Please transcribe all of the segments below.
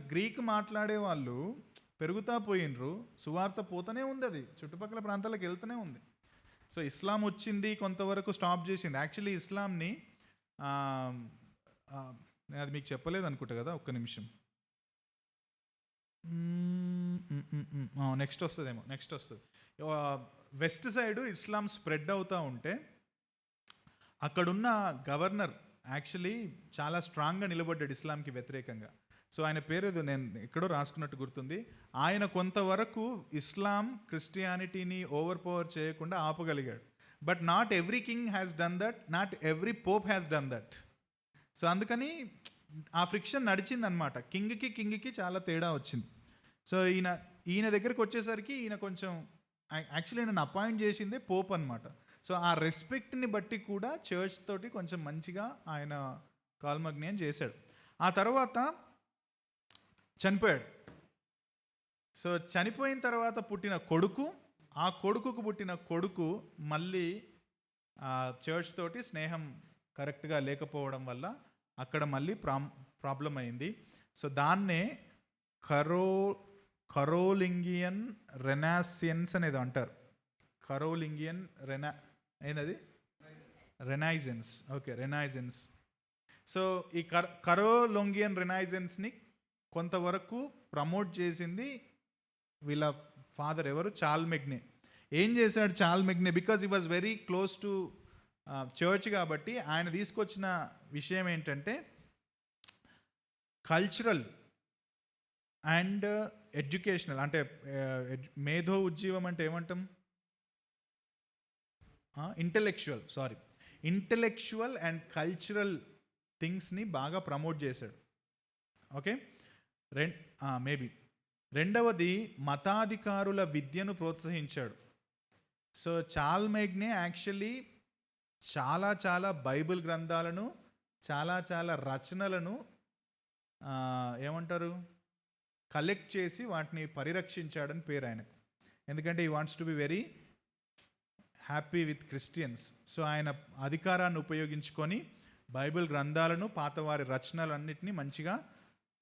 Greek మాట్లాడే వాళ్ళు పెరుగుతా పోయినరు సువార్త పోతూనే ఉంది అది చుట్టుపక్కల ప్రాంతాలకు వెళ్తూనే ఉంది. సో ఇస్లాం వచ్చింది కొంతవరకు స్టాప్ చేసింది. యాక్చువల్లీ ఇస్లాంని నేను అది మీకు చెప్పలేదు అనుకుంటా కదా ఒక్క నిమిషం. నెక్స్ట్ వస్తుందేమో నెక్స్ట్ వస్తుంది. వెస్ట్ సైడ్ ఇస్లాం స్ప్రెడ్ అవుతూ ఉంటే అక్కడున్న గవర్నర్ యాక్చువల్లీ చాలా స్ట్రాంగ్గా నిలబడ్డాడు ఇస్లాంకి వ్యతిరేకంగా. సో ఆయన పేరు నేను ఎక్కడో రాసుకున్నట్టు గుర్తుంది. ఆయన కొంతవరకు ఇస్లాం క్రిస్టియానిటీని ఓవర్ పవర్ చేయకుండా ఆపగలిగాడు. But not every king has done that not every pope has done that. So అందుకని ఆ ఫ్రిక్షన్ నడిచింది అనమాట కింగ్కి కింగ్కి చాలా తేడా వచ్చింది. సో ఈయన ఈయన దగ్గరికి వచ్చేసరికి ఈయన కొంచెం యాక్చువల్లీ నన్ను అపాయింట్ చేసిందే పోప్ అనమాట సో ఆ రెస్పెక్ట్ని బట్టి కూడా చర్చ్ తోటి కొంచెం మంచిగా ఆయన కాల్మగ్నియం చేశాడు. ఆ తర్వాత చనిపోయాడు. సో చనిపోయిన తర్వాత పుట్టిన కొడుకు ఆ కొడుకుకు పుట్టిన కొడుకు మళ్ళీ ఆ చర్చ్ తోటి స్నేహం కరెక్ట్గా లేకపోవడం వల్ల అక్కడ మళ్ళీ ప్రా ప్రాబ్లం అయింది. సో దాన్నే కరో కరోలింగియన్ రెనాసియన్స్ అనేది అంటారు. కరోలింగియన్ రెనా ఏంటది రెనైజెన్స్ ఓకే రెనైజెన్స్ సో ఈ కర్ కరోలొంగియన్ రెనైజెన్స్ని కొంతవరకు ప్రమోట్ చేసింది వీళ్ళ ఫాదర్ ఎవరు? చాల్ మెగ్నే. ఏం చేశాడు Charlemagne? Because he was very close to church కాబట్టి ఆయన తీసుకొచ్చిన విషయం ఏంటంటే కల్చరల్ అండ్ ఎడ్యుకేషనల్ అంటే మేధో ఉజ్జీవం అంటే ఏమంటాం? Intellectual sorry intellectual and cultural థింగ్స్ని బాగా ప్రమోట్ చేశాడు. ఓకే రెం మేబీ. రెండవది మతాధికారుల విద్యను ప్రోత్సహించాడు. సో చాల్ మేగ్నే యాక్చువల్లీ చాలా చాలా బైబిల్ గ్రంథాలను చాలా చాలా రచనలను ఏమంటారు? కలెక్ట్ చేసి వాటిని పరిరక్షించాడని పేరు ఆయనకు ఎందుకంటే he wants to be very happy with Christians. So ఆయన అధికారాన్ని ఉపయోగించుకొని బైబిల్ గ్రంథాలను పాతవారి రచనలన్నింటినీ మంచిగా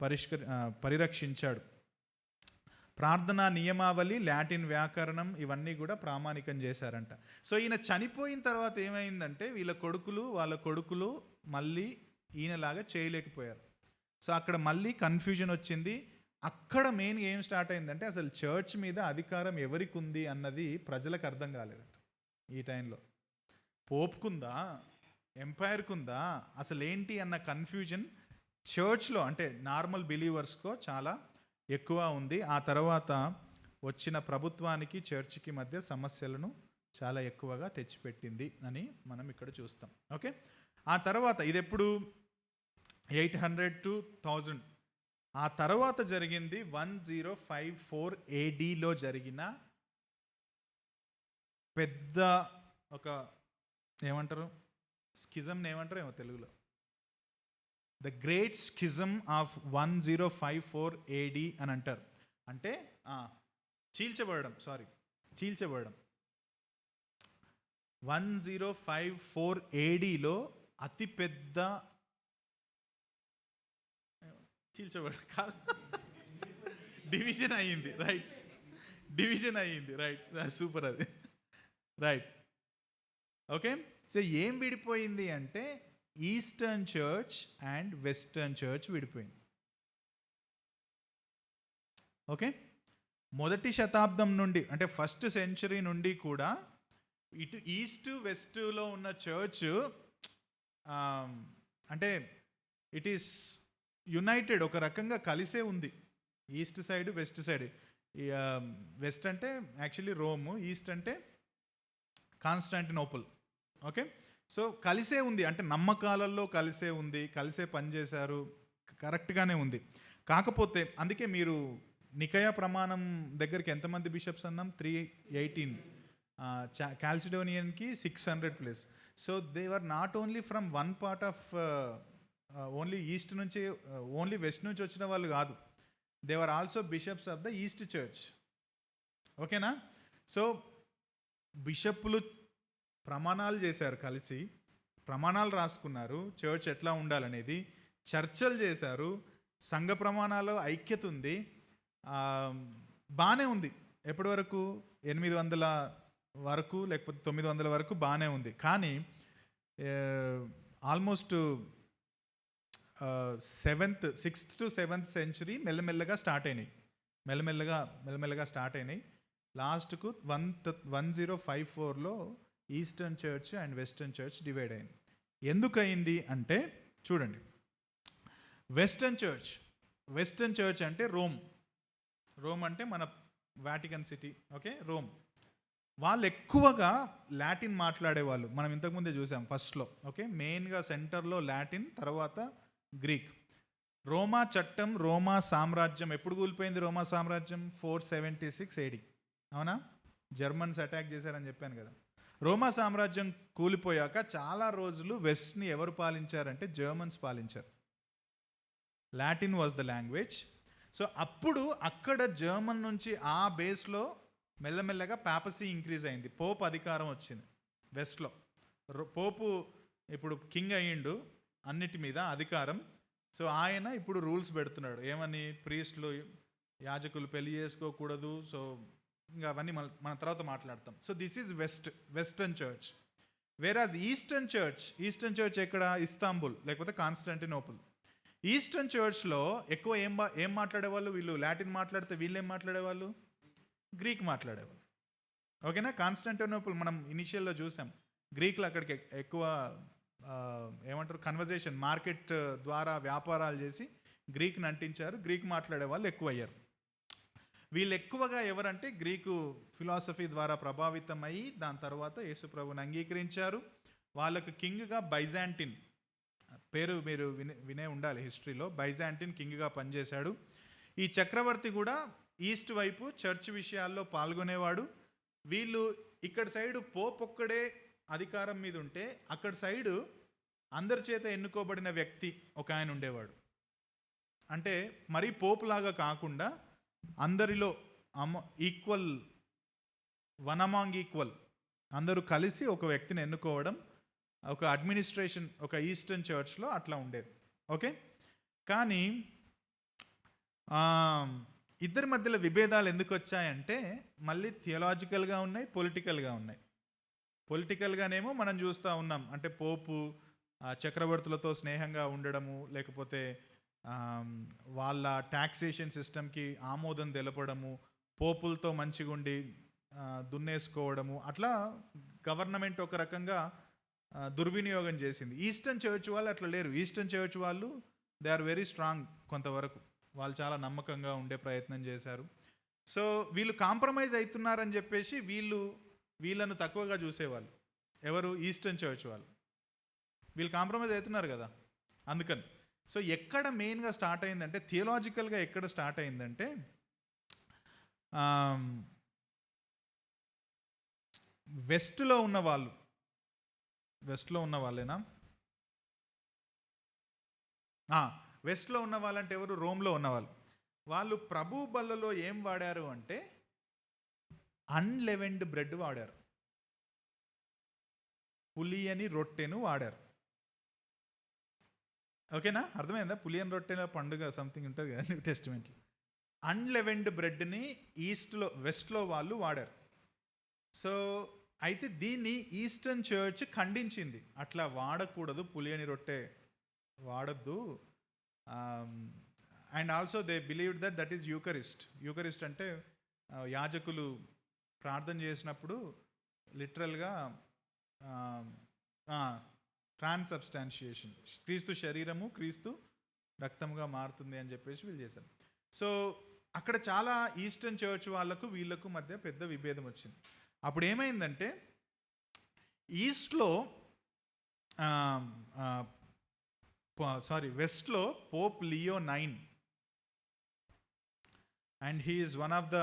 పరిష్కరి పరిరక్షించాడు. ప్రార్థనా నియమావళి లాటిన్ వ్యాకరణం ఇవన్నీ కూడా ప్రామాణికం చేశారంట. సో ఈయన చనిపోయిన తర్వాత ఏమైందంటే వీళ్ళ కొడుకులు వాళ్ళ కొడుకులు మళ్ళీ ఈయనలాగా చేయలేకపోయారు. సో అక్కడ మళ్ళీ కన్ఫ్యూజన్ వచ్చింది. అక్కడ మెయిన్ ఏం స్టార్ట్ అయిందంటే అసలు చర్చ్ మీద అధికారం ఎవరికి ఉంది అన్నది ప్రజలకు అర్థం కాలేదంట ఈ టైంలో. పోపుకుందా? ఎంపైర్కుందా? అసలు ఏంటి అన్న కన్ఫ్యూజన్? చర్చ్లో అంటే నార్మల్ బిలీవర్స్కో చాలా ఎక్కువ ఉంది. ఆ తర్వాత వచ్చిన ప్రభుత్వానికి చర్చ్కి మధ్య సమస్యలను చాలా ఎక్కువగా తెచ్చిపెట్టింది అని మనం ఇక్కడ చూస్తాం. ఓకే? ఆ తర్వాత ఇది ఎప్పుడు ఎయిట్ హండ్రెడ్ టు థౌజండ్. ఆ తర్వాత జరిగింది వన్ జీరో ఫైవ్ ఫోర్ ఏడీలో జరిగిన పెద్ద ఒక ఏమంటారు? స్కిజంని ఏమంటారు ఏమో తెలుగులో. The great schism of one zero five four AD అని అంటారు. అంటే చీల్చబడడం సారీ చీల్చబడడం. వన్ జీరో ఫైవ్ ఫోర్ ఏడీలో అతిపెద్ద చీల్చబడ కాదు. డివిజన్ అయ్యింది రైట్. డివిజన్ అయ్యింది రైట్. సూపర్ అది. రైట్. ఓకే? సో ఏం విడిపోయింది అంటే eastern church and western church విడిపోయింది. ఓకే మొదటి శతాబ్దం నుండి అంటే ఫస్ట్ సెంచరీ నుండి కూడా ఇటు ఈస్ట్ వెస్ట్లో ఉన్న చర్చ్ um, అంటే ఇట్ ఈస్ యునైటెడ్ ఒక రకంగా కలిసే ఉంది. East side west side west అంటే యాక్చువల్లీ రోమ్ ఈస్ట్ అంటే కాన్స్టాంటినోపుల్ ఓకే సో కలిసే ఉంది. అంటే నమ్మకాలలో కలిసే ఉంది కలిసే పనిచేశారు కరెక్ట్గానే ఉంది. కాకపోతే అందుకే మీరు నికయ ప్రమాణం దగ్గరికి ఎంతమంది బిషప్స్ అన్నాం? Three eighteen. క్యాల్సిడోనియన్కి six hundred place. So they are not only from one part of only east నుంచి ఓన్లీ వెస్ట్ నుంచి వచ్చిన వాళ్ళు కాదు. They are also bishops of the east church. ఓకేనా? సో బిషప్లు ప్రమాణాలు చేశారు కలిసి. ప్రమాణాలు రాసుకున్నారు. చర్చ్ ఎట్లా ఉండాలనేది చర్చలు చేశారు. సంఘ ప్రమాణాలు ఐక్యత ఉంది. బాగానే ఉంది. ఎప్పటి వరకు? ఎనిమిది వందల వరకు లేకపోతే తొమ్మిది వందల వరకు బాగానే ఉంది. కానీ almost seventh sixth to seventh century మెల్లమెల్లగా స్టార్ట్ అయినాయి. మెల్లమెల్లగా మెల్లమెల్లగా స్టార్ట్ అయినాయి. లాస్ట్కు వన్ వన్ జీరో ఫైవ్ ఫోర్లో eastern church and western church divide అయింది. ఎందుకయింది అంటే చూడండి. వెస్టర్న్ చర్చ్ వెస్టర్న్ చర్చ్ అంటే రోమ్ రోమ్ అంటే మన వాటికన్ సిటీ ఓకే? రోమ్ వాళ్ళు ఎక్కువగా లాటిన్ మాట్లాడేవాళ్ళు. మనం ఇంతకుముందే చూసాం ఫస్ట్లో ఓకే? మెయిన్గా సెంటర్లో లాటిన్ తర్వాత గ్రీక్ రోమా చట్టం రోమా సామ్రాజ్యం. ఎప్పుడు కూలిపోయింది రోమా సామ్రాజ్యం? ఫోర్ సెవెంటీ సిక్స్ ఏడి అవునా? జర్మన్స్ అటాక్ చేశారని చెప్పాను కదా. రోమా సామ్రాజ్యం కూలిపోయాక చాలా రోజులు వెస్ట్ని ఎవరు పాలించారంటే జర్మన్స్ పాలించారు. Latin was the language. So అప్పుడు అక్కడ జర్మన్ నుంచి ఆ బేస్లో మెల్లమెల్లగా పాపసీ ఇంక్రీజ్ అయింది. పోప్ అధికారం వచ్చింది వెస్ట్లో. పోపు ఇప్పుడు కింగ్ అయ్యిండు అన్నిటి మీద అధికారం. సో ఆయన ఇప్పుడు రూల్స్ పెడుతున్నాడు. ఏమని? ప్రీస్ట్లు యాజకులు పెళ్ళి చేసుకోకూడదు. సో ఇంకా అవన్నీ మన మన తర్వాత మాట్లాడతాం. So this is west western church whereas eastern church eastern church ఎక్కడ? ఇస్తాంబుల్ లేకపోతే కాన్స్టాంటినోపుల్ ఈస్టర్న్ చర్చ్లో ఎక్కువ ఏం బా ఏం మాట్లాడేవాళ్ళు వీళ్ళు? లాటిన్ మాట్లాడితే వీళ్ళు ఏం మాట్లాడేవాళ్ళు? గ్రీక్ మాట్లాడేవాళ్ళు. ఓకేనా? కాన్స్టాంటినోపుల్ మనం ఇనిషియల్లో చూసాం. గ్రీకులు అక్కడికి ఎక్కువ ఏమంటారు? కన్వర్జేషన్ మార్కెట్ ద్వారా వ్యాపారాలు చేసి గ్రీక్ని అంటించారు. గ్రీక్ మాట్లాడే వాళ్ళు ఎక్కువ అయ్యారు వీళ్ళు ఎక్కువగా ఎవరంటే గ్రీకు ఫిలాసఫీ ద్వారా ప్రభావితం అయ్యి దాని తర్వాత యేసుప్రభుని అంగీకరించారు. వాళ్ళకు కింగ్గా బైజాంటిన్ పేరు మీరు వినే వినే ఉండాలి హిస్టరీలో బైజాంటిన్ కింగ్గా పనిచేశాడు. ఈ చక్రవర్తి కూడా ఈస్ట్ వైపు చర్చ్ విషయాల్లో పాల్గొనేవాడు. వీళ్ళు ఇక్కడ సైడు పోప్ ఒక్కడే అధికారం మీద ఉంటే అక్కడ సైడు అందరి చేత ఎన్నుకోబడిన వ్యక్తి ఒక ఆయన ఉండేవాడు. అంటే మరీ పోపు లాగా కాకుండా అందరిలో అమ ఈక్వల్ వన్ అమాంగ్ ఈక్వల్ అందరూ కలిసి ఒక వ్యక్తిని ఎన్నుకోవడం ఒక అడ్మినిస్ట్రేషన్ ఒక ఈస్టర్న్ చర్చ్లో అట్లా ఉండేది. ఓకే? కానీ ఇద్దరి మధ్యలో విభేదాలు ఎందుకు వచ్చాయంటే మళ్ళీ థియలాజికల్గా ఉన్నాయి పొలిటికల్గా ఉన్నాయి. పొలిటికల్గానేమో మనం చూస్తూ ఉన్నాం. అంటే పోపు చక్రవర్తులతో స్నేహంగా ఉండడము లేకపోతే వాళ్ళ ట్యాక్సేషన్ సిస్టమ్కి ఆమోదం తెలపడము పోపులతో మంచిగా ఉండి దున్నేసుకోవడము అట్లా గవర్నమెంట్ ఒక రకంగా దుర్వినియోగం చేసింది. ఈస్టర్న్ చర్చ్ వాళ్ళు అట్లా లేరు. ఈస్టర్న్ చర్చ్ వాళ్ళు దే ఆర్ వెరీ స్ట్రాంగ్ కొంతవరకు. వాళ్ళు చాలా నమ్మకంగా ఉండే ప్రయత్నం చేశారు. సో వీళ్ళు కాంప్రమైజ్ అవుతున్నారని చెప్పేసి వీళ్ళు వీళ్ళను తక్కువగా చూసేవాళ్ళు. ఎవరు? ఈస్టర్న్ చర్చ్ వాళ్ళు. వీళ్ళు కాంప్రమైజ్ అవుతున్నారు కదా? అందుకని. సో ఎక్కడ మెయిన్గా స్టార్ట్ అయిందంటే థియలాజికల్గా ఎక్కడ స్టార్ట్ అయిందంటే వెస్ట్లో ఉన్న వాళ్ళు వెస్ట్లో ఉన్న వాళ్ళేనా? వెస్ట్లో ఉన్న వాళ్ళంటే ఎవరు? రోమ్లో ఉన్నవాళ్ళు వాళ్ళు. ప్రభు బల్లలో ఏం వాడారు అంటే అన్లెవెండ్ బ్రెడ్ వాడారు. పులియని రొట్టెను వాడారు. ఓకేనా? అర్థమైందా? పులియని రొట్టెల పండుగ సంథింగ్ ఉంటుంది కదా న్యూ టెస్ట్మెంట్లో అన్లెవెండ్ బ్రెడ్ని ఈస్ట్లో వెస్ట్లో వాళ్ళు వాడారు. సో అయితే దీన్ని ఈస్టర్న్ చర్చ్ ఖండించింది. అట్లా వాడకూడదు పులియని రొట్టె వాడద్దు. And also they believe that that is eucharist eucharist అంటే యాజకులు ప్రార్థన చేసినప్పుడు లిటరల్గా ట్రాన్సబ్స్టాన్షియేషన్ క్రీస్తు శరీరము క్రీస్తు రక్తముగా మారుతుంది అని చెప్పేసి వీళ్ళు చేశారు. సో అక్కడ చాలా ఈస్టర్న్ చర్చ్ వాళ్ళకు వీళ్ళకు మధ్య పెద్ద విభేదం వచ్చింది. అప్పుడు ఏమైందంటే ఈస్ట్లో సారీ వెస్ట్లో pope Leo nine and he is one of the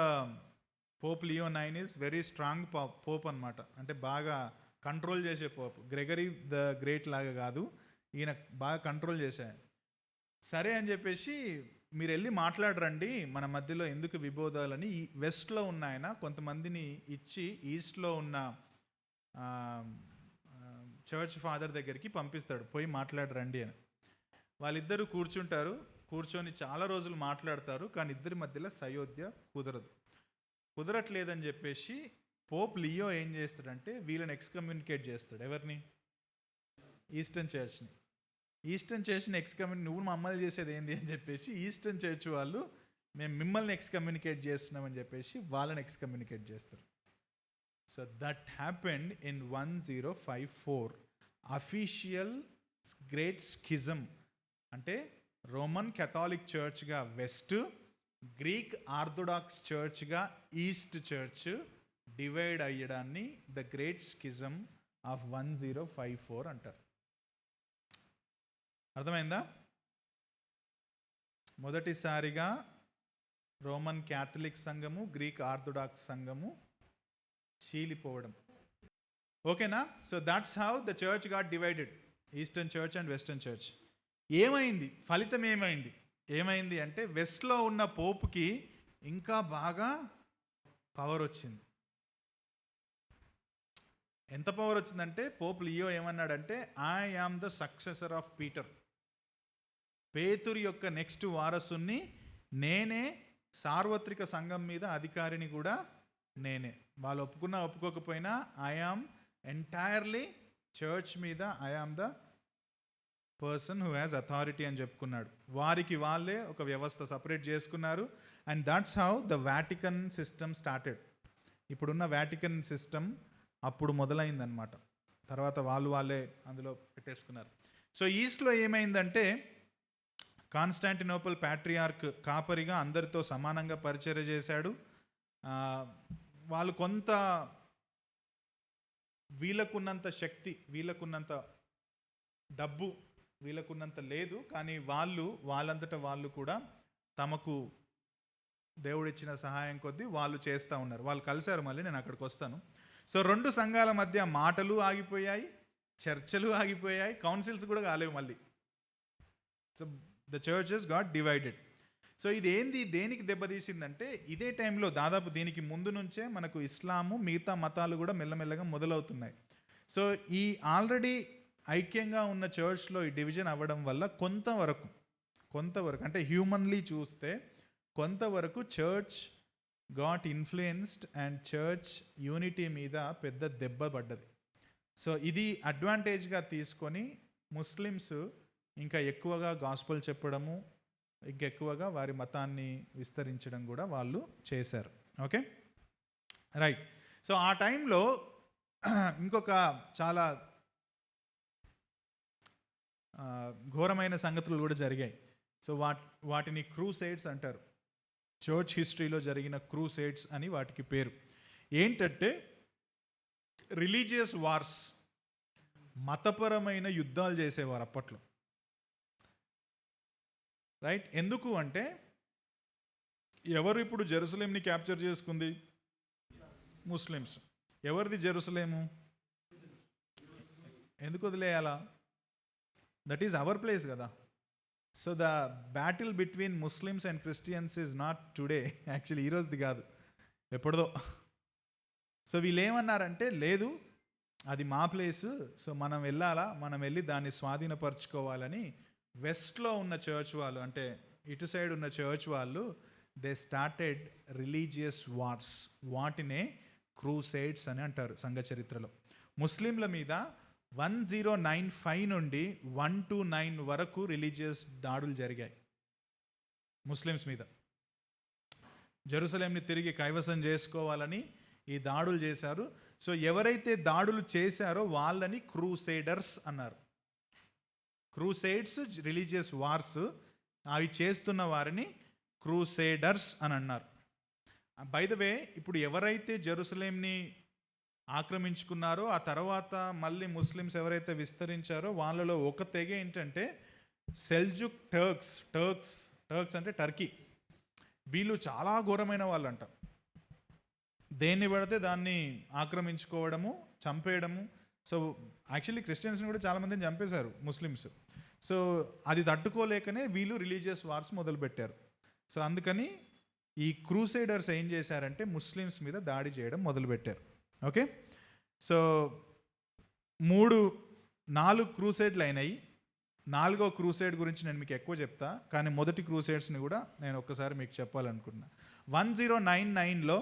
pope Leo nine is very strong pope అనమాట అంటే బాగా కంట్రోల్ చేసే పోపు. గ్రెగరీ ద గ్రేట్ లాగా కాదు. ఈయన బాగా కంట్రోల్ చేశా సరే అని చెప్పేసి మీరు వెళ్ళి మాట్లాడరండి. మన మధ్యలో ఎందుకు విబోధాలని. ఈ వెస్ట్లో ఉన్న ఆయన కొంతమందిని ఇచ్చి ఈస్ట్లో ఉన్న చర్చ్ ఫాదర్ దగ్గరికి పంపిస్తాడు. పోయి మాట్లాడరండి అని. వాళ్ళిద్దరూ కూర్చుంటారు. కూర్చొని చాలా రోజులు మాట్లాడతారు. కానీ ఇద్దరి మధ్యలో సయోధ్య కుదరదు. కుదరట్లేదని చెప్పేసి పోప్ లియో ఏం చేస్తాడంటే వీళ్ళని ఎక్స్కమ్యూనికేట్ చేస్తాడు. ఎవరిని? ఈస్టర్న్ చర్చ్ని. ఈస్టర్న్ చర్చ్ని ఎక్స్కమ్యూని నువ్వు మమ్మల్ని చేసేది ఏంది అని చెప్పేసి ఈస్టర్న్ చర్చ్ వాళ్ళు మేము మిమ్మల్ని ఎక్స్కమ్యూనికేట్ చేస్తున్నామని చెప్పేసి వాళ్ళని ఎక్స్కమ్యూనికేట్ చేస్తారు. So that happened in one zero five four official great schism అంటే రోమన్ కెథాలిక్ చర్చ్గా వెస్ట్ గ్రీక్ ఆర్థోడాక్స్ చర్చ్గా east church divide అయ్యడాన్ని the great schism of one zero five four అంటారు. అర్థమైందా? మొదటిసారిగా రోమన్ క్యాథలిక్ సంఘము గ్రీక్ ఆర్థడాక్స్ సంఘము చీలిపోవడం. ఓకేనా? So that's how the church got divided eastern church and western church ఏమైంది? ఫలితం ఏమైంది? ఏమైంది అంటే వెస్ట్లో ఉన్న పోపుకి ఇంకా బాగా పవర్ వచ్చింది. ఎంత పవర్ వచ్చిందంటే పోప్ లియో ఏమన్నాడంటే I am the successor of Peter పేతురు యొక్క నెక్స్ట్ వారసుని నేనే సార్వత్రిక సంఘం మీద అధికారిని కూడా నేనే. వాళ్ళు ఒప్పుకున్నా ఒప్పుకోకపోయినా ఐ యామ్ ఎంటైర్లీ చర్చ్ మీద I am the person who has authority అని చెప్పుకున్నాడు. వారికి వాళ్ళే ఒక వ్యవస్థ సపరేట్ చేసుకున్నారు. And that's how the Vatican system started ఇప్పుడున్న వాటికన్ సిస్టమ్ అప్పుడు మొదలైందనమాట తర్వాత వాళ్ళు వాళ్ళే అందులో పెట్టేసుకున్నారు. సో ఈస్ట్లో ఏమైందంటే కాన్స్టాంటినోపల్ ప్యాట్రియార్క్ కాపరిగా అందరితో సమానంగా పరిచర్య చేశాడు. వాళ్ళు కొంత వీళ్ళకున్నంత శక్తి వీళ్ళకున్నంత డబ్బు వీళ్ళకున్నంత లేదు కానీ వాళ్ళు వాళ్ళంతట వాళ్ళు కూడా తమకు దేవుడిచ్చిన సహాయం కొద్దీ వాళ్ళు చేస్తూ ఉన్నారు. వాళ్ళు కలిశారు మళ్ళీ నేను అక్కడికి వస్తాను సో రెండు సంఘాల మధ్య మాటలు ఆగిపోయాయి చర్చలు ఆగిపోయాయి కౌన్సిల్స్ కూడా కాలేవు మళ్ళీ. So the churches got divided. So ఇది ఏంది దేనికి దెబ్బతీసిందంటే ఇదే టైంలో దాదాపు దీనికి ముందు నుంచే మనకు ఇస్లాము మిగతా మతాలు కూడా మెల్లమెల్లగా మొదలవుతున్నాయి. సో ఈ ఆల్రెడీ ఐక్యంగా ఉన్న చర్చ్లో ఈ డివిజన్ అవ్వడం వల్ల కొంతవరకు కొంతవరకు అంటే హ్యూమన్లీ చూస్తే కొంతవరకు church got influenced and church unity మీద పెద్ద దెబ్బ పడ్డది. సో ఇది అడ్వాంటేజ్గా తీసుకొని ముస్లిమ్స్ ఇంకా ఎక్కువగా గాస్పల్ చెప్పడము ఇంకెక్కువగా వారి మతాన్ని విస్తరించడం కూడా వాళ్ళు చేశారు. ఓకే రైట్ సో ఆ టైంలో ఇంకొక చాలా ఘోరమైన సంగతులు కూడా జరిగాయి. సో వాట్ వాటిని క్రూసైడ్స్ అంటారు. చర్చ్ హిస్టరీలో జరిగిన క్రూసేడ్స్ అని వాటికి పేరు. ఏంటంటే రిలీజియస్ వార్స్ మతపరమైన యుద్ధాలు చేసేవారు అప్పట్లో. రైట్? ఎందుకు అంటే ఎవరు ఇప్పుడు జెరూసలేంని క్యాప్చర్ చేసుకుంది? ముస్లిమ్స్. ఎవరిది జెరూసలేము? ఎందుకు వదిలేయాలా? దట్ ఈజ్ అవర్ ప్లేస్ కదా. So the battle between Muslims and Christians is not today actually ఈ రోజుది కాదు. ఎప్పుడుదో. సో వీళ్ళు ఏమన్నారంటే లేదు అది మా ప్లేస్ సో మనం వెళ్ళాలా? మనం వెళ్ళి దాన్ని స్వాధీనపరచుకోవాలని వెస్ట్లో ఉన్న చర్చ్ వాళ్ళు అంటే ఇటు సైడ్ ఉన్న చర్చ్ వాళ్ళు దే స్టార్టెడ్ రిలీజియస్ వార్స్ వాటినే క్రూసైడ్స్ అని అంటారు సంఘ చరిత్రలో ముస్లింల మీద వన్ జీరో నైన్ ఫైవ్ నుండి వన్ టూ నైన్ వరకు రిలీజియస్ దాడులు జరిగాయి. ముస్లిమ్స్ మీద. జెరూసలేంని తిరిగి కైవసం చేసుకోవాలని ఈ దాడులు చేశారు. సో ఎవరైతే దాడులు చేశారో వాళ్ళని క్రూసేడర్స్ అన్నారు. క్రూసేడ్స్ రిలీజియస్ వార్స్ అవి చేస్తున్న వారిని క్రూసేడర్స్ అని అన్నారు. బై ద వే ఇప్పుడు ఎవరైతే జెరూసలేంని ఆక్రమించుకున్నారో ఆ తర్వాత మళ్ళీ ముస్లిమ్స్ ఎవరైతే విస్తరించారో వాళ్ళలో ఒక తెగ ఏంటంటే సెల్జుక్ టర్క్స్ టర్క్స్ టర్క్స్ అంటే టర్కీ. వీళ్ళు చాలా ఘోరమైన వాళ్ళంట. దేన్ని పడితే దాన్ని ఆక్రమించుకోవడము చంపేయడము. సో యాక్చువల్లీ క్రిస్టియన్స్ని కూడా చాలామందిని చంపేశారు ముస్లిమ్స్. సో అది తట్టుకోలేకనే వీళ్ళు రిలీజియస్ వార్స్ మొదలుపెట్టారు. సో అందుకని ఈ క్రూసైడర్స్ ఏం చేశారంటే ముస్లిమ్స్ మీద దాడి చేయడం మొదలుపెట్టారు. ఓకే? సో మూడు నాలుగు క్రూసైడ్లు అయినాయి. నాలుగో క్రూసైడ్ గురించి నేను మీకు ఎక్కువ చెప్తా కానీ మొదటి క్రూసైడ్స్ని కూడా నేను ఒక్కసారి మీకు చెప్పాలనుకుంటున్నా వన్ జీరో నైన్ నైన్లో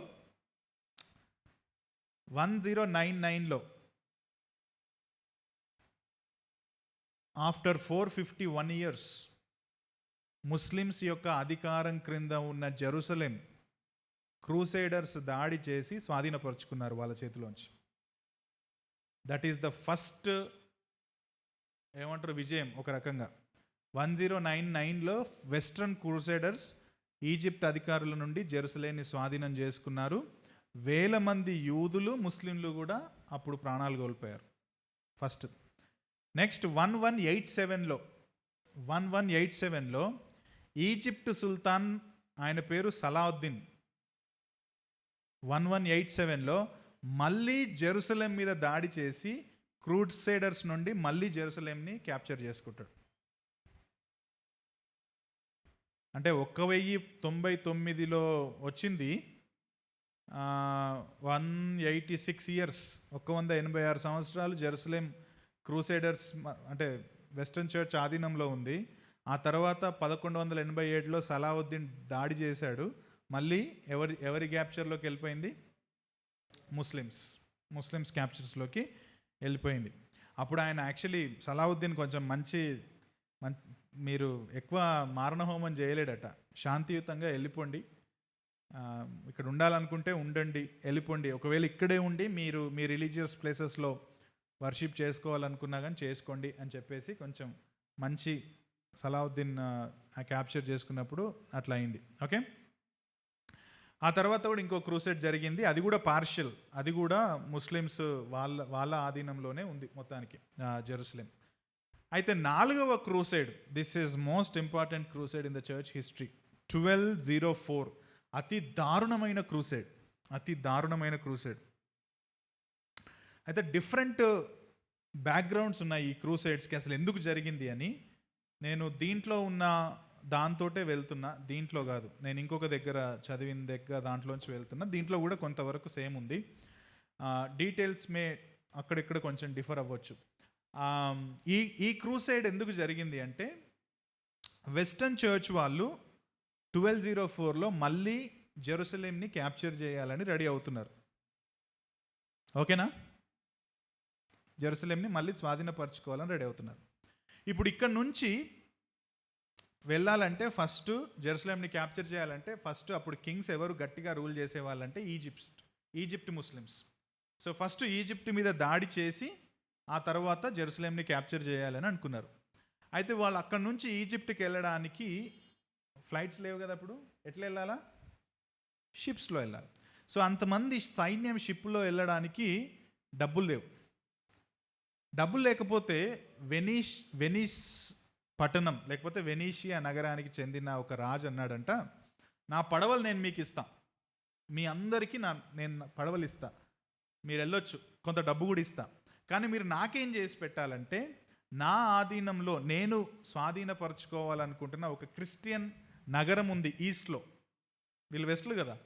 వన్ జీరో నైన్ నైన్లో after four fifty one years Muslims యొక్క అధికారం క్రింద ఉన్న జెరూసలేం క్రూసైడర్స్ దాడి చేసి స్వాధీనపరుచుకున్నారు వాళ్ళ చేతిలోంచి. దట్ ఈస్ ద ఫస్ట్ ఏమంటారు విజయం ఒక రకంగా. వన్ జీరో నైన్ నైన్లో వెస్ట్రన్ క్రూసైడర్స్ ఈజిప్ట్ అధికారుల నుండి జెరూసలేంని స్వాధీనం చేసుకున్నారు. వేల మంది యూదులు ముస్లింలు కూడా అప్పుడు ప్రాణాలు కోల్పోయారు. First next one one eight సెవెన్లో వన్ వన్ ఎయిట్ సెవెన్లో ఈజిప్ట్ సుల్తాన్ ఆయన పేరు సలావుద్దీన్. వన్ వన్ ఎయిట్ సెవెన్లో మళ్ళీ జెరూసలేం మీద దాడి చేసి క్రూడ్సైడర్స్ నుండి మళ్ళీ జెరూసలేంని క్యాప్చర్ చేసుకుంటాడు. అంటే ఒక్క వెయ్యి తొంభై తొమ్మిదిలో వచ్చింది వన్ ఎయిటీ సిక్స్ ఇయర్స్ ఒక్క వంద ఎనభై ఆరు సంవత్సరాలు జెరూసలేం క్రూసైడర్స్ అంటే వెస్ట్రన్ చర్చ్ ఆధీనంలో ఉంది. ఆ తర్వాత పదకొండు వందల ఎనభై ఏడులో సలావుద్దీన్ దాడి చేశాడు. మళ్ళీ ఎవరి ఎవరి క్యాప్చర్లోకి వెళ్ళిపోయింది? ముస్లిమ్స్. ముస్లిమ్స్ క్యాప్చర్స్లోకి వెళ్ళిపోయింది. అప్పుడు ఆయన యాక్చువల్లీ సలావుద్దీన్ కొంచెం మంచి మం- మీరు ఎక్కువ మారణహోమం చేయలేడట. శాంతియుతంగా వెళ్ళిపోండి. ఇక్కడ ఉండాలనుకుంటే ఉండండి వెళ్ళిపోండి. ఒకవేళ ఇక్కడే ఉండి మీరు మీ రిలీజియస్ ప్లేసెస్లో వర్షిప్ చేసుకోవాలనుకున్నా కానీ చేసుకోండి అని చెప్పేసి కొంచెం మంచి సలావుద్దీన్ ఆ క్యాప్చర్ చేసుకున్నప్పుడు అట్లా అయింది. ఓకే? ఆ తర్వాత కూడా ఇంకో క్రూసెడ్ జరిగింది. అది కూడా పార్షియల్ అది కూడా ముస్లిమ్స్ వాళ్ళ వాళ్ళ ఆధీనంలోనే ఉంది మొత్తానికి జెరూసలేం. అయితే నాలుగవ crusade this is most important crusade in the church history twelve zero four. అతి దారుణమైన క్రూసైడ్. అతి దారుణమైన క్రూసైడ్. అయితే డిఫరెంట్ బ్యాక్గ్రౌండ్స్ ఉన్నాయి ఈ క్రూసైడ్స్కి అసలు ఎందుకు జరిగింది అని. నేను దీంట్లో ఉన్న దాంతోటే వెళ్తున్నా దీంట్లో కాదు. నేను ఇంకొక దగ్గర చదివిన దగ్గర దాంట్లోంచి వెళ్తున్నా. దీంట్లో కూడా కొంతవరకు సేమ్ ఉంది. డీటెయిల్స్ మే అక్కడిక్కడ కొంచెం డిఫర్ అవ్వచ్చు. ఈ ఈ క్రూసైడ్ ఎందుకు జరిగింది అంటే వెస్టర్న్ చర్చ్ వాళ్ళు ట్వెల్వ్ జీరో ఫోర్లో మళ్ళీ జెరూసలేంని క్యాప్చర్ చేయాలని రెడీ అవుతున్నారు. ఓకేనా? జెరూసలేంని మళ్ళీ స్వాధీనపరచుకోవాలని రెడీ అవుతున్నారు. ఇప్పుడు ఇక్కడ నుంచి వెళ్ళాలంటే ఫస్ట్ జెరూసలేంని క్యాప్చర్ చేయాలంటే ఫస్ట్ అప్పుడు కింగ్స్ ఎవరు గట్టిగా rule చేసేవాళ్ళంటే Egypt Egypt Muslims. So first Egypt మీద దాడి చేసి ఆ తర్వాత జెరూసలేంని క్యాప్చర్ చేయాలని అనుకున్నారు. అయితే వాళ్ళు అక్కడ నుంచి ఈజిప్ట్కి వెళ్ళడానికి ఫ్లైట్స్ లేవు కదా అప్పుడు ఎట్లా వెళ్ళాలా? షిప్స్లో వెళ్ళాలి. సో అంతమంది సైన్యం షిప్లో వెళ్ళడానికి డబ్బులు లేవు. డబ్బులు లేకపోతే వెనీస్ వెనీస్ పట్టణం లేకపోతే వెనీషియా నగరానికి చెందిన ఒక రాజు అన్నాడంట నా పడవలు నేను మీకు ఇస్తా. మీ అందరికీ నా నేను పడవలు ఇస్తా. మీరు వెళ్ళొచ్చు. కొంత డబ్బు కూడా ఇస్తా. కానీ మీరు నాకేం చేసి పెట్టాలంటే నా ఆధీనంలో నేను స్వాధీనపరచుకోవాలనుకుంటున్న ఒక క్రిస్టియన్ నగరం ఉంది ఈస్ట్లో. వీళ్ళు వెస్ట్లు కదా.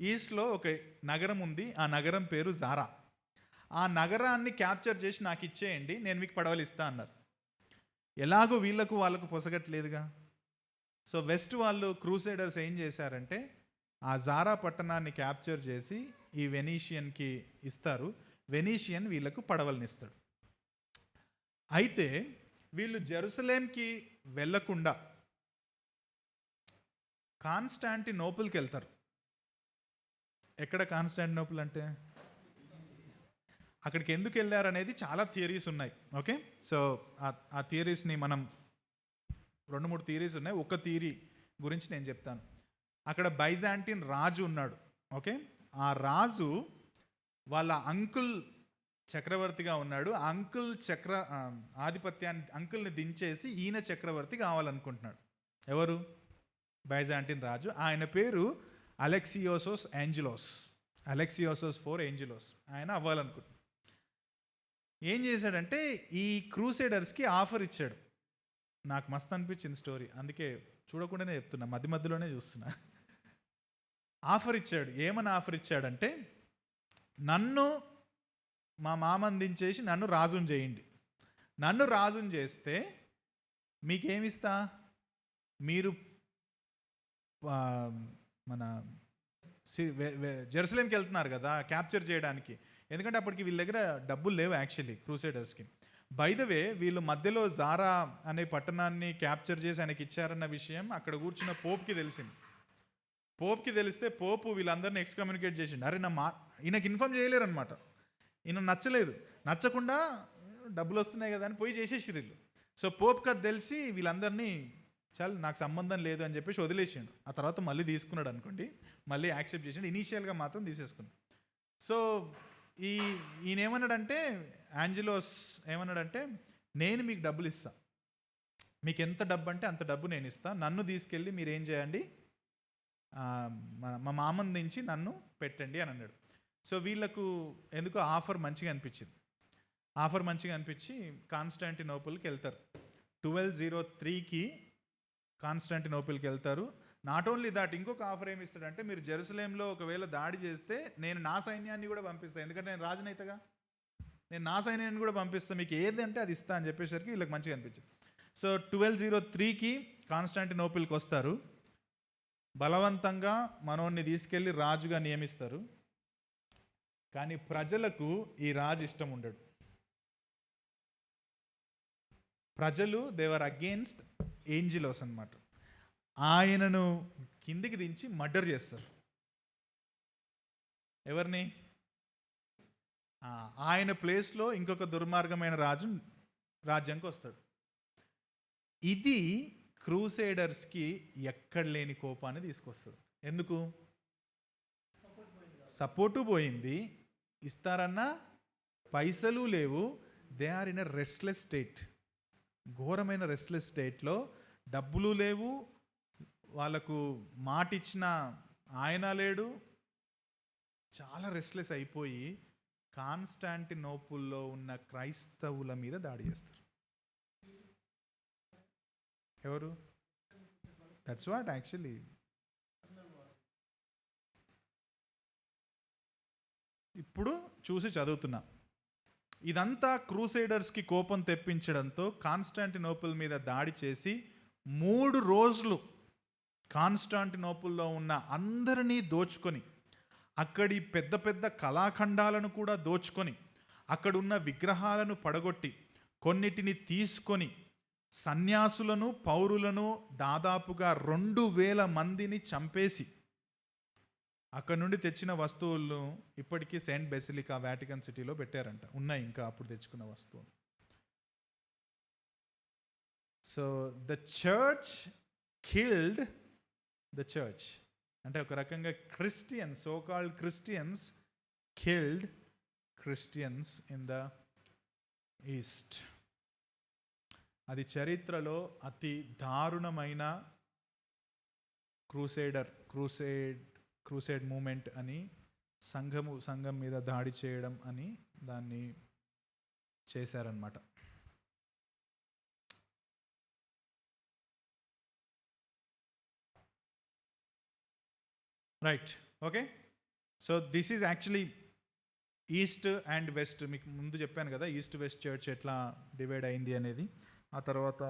ఈస్ట్లో ఒక నగరం ఉంది. ఆ నగరం పేరు జారా. ఆ నగరాన్ని క్యాప్చర్ చేసి నాకు ఇచ్చేయండి. నేను మీకు పడవలు ఇస్తా అన్నారు. ఎలాగో వీళ్ళకు వాళ్ళకు పొసగట్లేదుగా. సో వెస్ట్ వాళ్ళు క్రూసైడర్స్ ఏం చేశారంటే ఆ జారా పట్టణాన్ని క్యాప్చర్ చేసి ఈ వెనీషియన్కి ఇస్తారు. వెనీషియన్ వీళ్ళకు పడవలనిస్తాడు. అయితే వీళ్ళు జెరూసలేంకి వెళ్ళకుండా కాన్స్టాంటినోపుల్కి వెళ్తారు. ఎక్కడ కాన్స్టాంటినోపుల్ అంటే? అక్కడికి ఎందుకు వెళ్ళారు అనేది చాలా థియరీస్ ఉన్నాయి. ఓకే సో ఆ- థియరీస్ని మనం రెండు మూడు థియరీస్ ఉన్నాయి. ఒక థియరీ గురించి నేను చెప్తాను. అక్కడ బైజాంటిన్ రాజు ఉన్నాడు. ఓకే ఆ రాజు వాళ్ళ అంకుల్ చక్రవర్తిగా ఉన్నాడు. అంకుల్ చక్ర ఆధిపత్యాన్ని అంకుల్ని దించేసి ఈయన చక్రవర్తి కావాలనుకుంటున్నాడు. ఎవరు? బైజాంటిన్ రాజు. ఆయన పేరు అలెక్సియోసోస్ ఏంజిలోస్ అలెక్సియోసోస్ ఫోర్ ఏంజిలోస్ ఆయన అవ్వాలనుకుంటున్నాడు. ఏం చేశాడంటే ఈ క్రూసైడర్స్కి ఆఫర్ ఇచ్చాడు. నాకు మస్తు అనిపించింది స్టోరీ. అందుకే చూడకుండానే చెప్తున్నా మధ్య మధ్యలోనే చూస్తున్నా. ఆఫర్ ఇచ్చాడు. ఏమని ఆఫర్ ఇచ్చాడంటే నన్ను మా మామని దించేసి నన్ను రాజుని చేయండి. నన్ను రాజుని చేస్తే మీకేమిస్తా? మీరు మన సి- జెరూసలేంకి వెళ్తున్నారు కదా క్యాప్చర్ చేయడానికి. ఎందుకంటే అప్పటికి వీళ్ళ దగ్గర డబ్బులు లేవు యాక్చువల్లీ క్రూసైడర్స్కి బై ద వే వీళ్ళు మధ్యలో జారా అనే పట్టణాన్ని క్యాప్చర్ చేసి ఆయనకి ఇచ్చారన్న విషయం అక్కడ కూర్చున్న పోప్కి తెలిసింది. పోప్కి తెలిస్తే పోపు వీళ్ళందరినీ ఎక్స్కమ్యూనికేట్ చేసిండు. అరే నా మా ఈయనకి ఇన్ఫామ్ చేయలేరు అనమాట ఈయన నచ్చలేదు. నచ్చకుండా డబ్బులు వస్తున్నాయి కదా అని పోయి చేసేసి వీళ్ళు. సో పోప్కి అది తెలిసి వీళ్ళందరినీ చాలు నాకు సంబంధం లేదు అని చెప్పేసి వదిలేసిండు. ఆ తర్వాత మళ్ళీ తీసుకున్నాడు అనుకోండి. మళ్ళీ యాక్సెప్ట్ చేసిండు. ఇనీషియల్గా మాత్రం తీసేసుకున్నాడు. సో ఈ ఈయన ఏమన్నాడంటే యాంజిలోస్ ఏమన్నాడంటే నేను మీకు డబ్బులు ఇస్తా మీకు ఎంత డబ్బు అంటే అంత డబ్బు నేను ఇస్తా నన్ను తీసుకెళ్ళి మీరు ఏం చేయండి మా- మా మామని దించి నన్ను పెట్టండి అని అన్నాడు. సో వీళ్ళకు ఎందుకో ఆఫర్ మంచిగా అనిపించింది. ఆఫర్ మంచిగా అనిపించి కాన్స్టాంటినోపుల్కి వెళ్తారు. ట్వెల్వ్ జీరో త్రీకి కాన్స్టాంటినోపుల్కి వెళ్తారు. నాట్ ఓన్లీ దాట్ ఇంకొక ఆఫర్ ఏమి ఇస్తాడంటే మీరు జెరూసలేంలో ఒకవేళ దాడి చేస్తే నేను నా సైన్యాన్ని కూడా పంపిస్తాను ఎందుకంటే నేను రాజునైతగా. నేను నా సైన్యాన్ని కూడా పంపిస్తాను మీకు ఏది అంటే అది ఇస్తా అని చెప్పేసరికి వీళ్ళకి మంచిగా అనిపించింది. సో ట్వెల్వ్ జీరో oh త్రీకి కాన్స్టాంటినోపిల్కి వస్తారు. బలవంతంగా మనోడిని తీసుకెళ్ళి రాజుగా నియమిస్తారు. కానీ ప్రజలకు ఈ రాజు ఇష్టం ఉండడు. ప్రజలు దేవర్ అగేన్స్ట్ ఏంజిలోస్ అన్నమాట. ఆయనను కిందికి దించి మర్డర్ చేస్తారు. ఎవరిని? ఆయన ప్లేస్లో ఇంకొక దుర్మార్గమైన రాజు రాజ్యానికి వస్తాడు. ఇది క్రూసేడర్స్కి ఎక్కడ లేని కోపాన్ని తీసుకొస్తుంది. ఎందుకు? సపోర్టు పోయింది. ఇస్తారన్నా పైసలు లేవు. They are in a restless state. ఘోరమైన రెస్ట్లెస్ స్టేట్లో డబ్బులు లేవు. వాళ్ళకు మాట ఇచ్చిన ఆయన లేడు. చాలా రెస్ట్లెస్ అయిపోయి కాన్స్టాంటినోపుల్లో ఉన్న క్రైస్తవుల మీద దాడి చేస్తారు. ఎవరు? దట్స్ వాట్ యాక్చువల్లీ ఇప్పుడు చూసి చదువుతున్నా. ఇదంతా క్రూసైడర్స్కి కోపం తెప్పించడంతో కాన్స్టాంటినోపుల్ మీద దాడి చేసి మూడు రోజులు కాన్స్టాంటినోపుల్లో ఉన్న అందరినీ దోచుకొని అక్కడి పెద్ద పెద్ద కళాఖండాలను కూడా దోచుకొని అక్కడున్న విగ్రహాలను పడగొట్టి కొన్నిటిని తీసుకొని సన్యాసులను పౌరులను దాదాపుగా రెండు వేల మందిని చంపేసి అక్కడ నుండి తెచ్చిన వస్తువులను ఇప్పటికీ సెయింట్ బెసిలికా వాటికన్ సిటీలో పెట్టారంట. ఉన్నాయి ఇంకా అప్పుడు తెచ్చుకున్న వస్తువులు. So the church killed the church. అంటే ఒక రకంగా Christians so called Christians killed Christians in the east అది చరిత్రలో అతి దారుణమైన క్రూసేడర్ క్రూసేడ్ క్రూసేడ్ మూమెంట్ అని సంఘము సంఘం మీద దాడి చేయడం అని దాన్ని చేశారనమాట right okay so this is actually east and west మీకు ముందు చెప్పాను కదా ఈస్ట్ వెస్ట్ చర్చ్ ఎట్లా డివైడ్ అయింది అనేది ఆ తర్వాత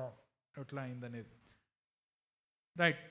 ఎట్లా అయింది అనేది. రైట్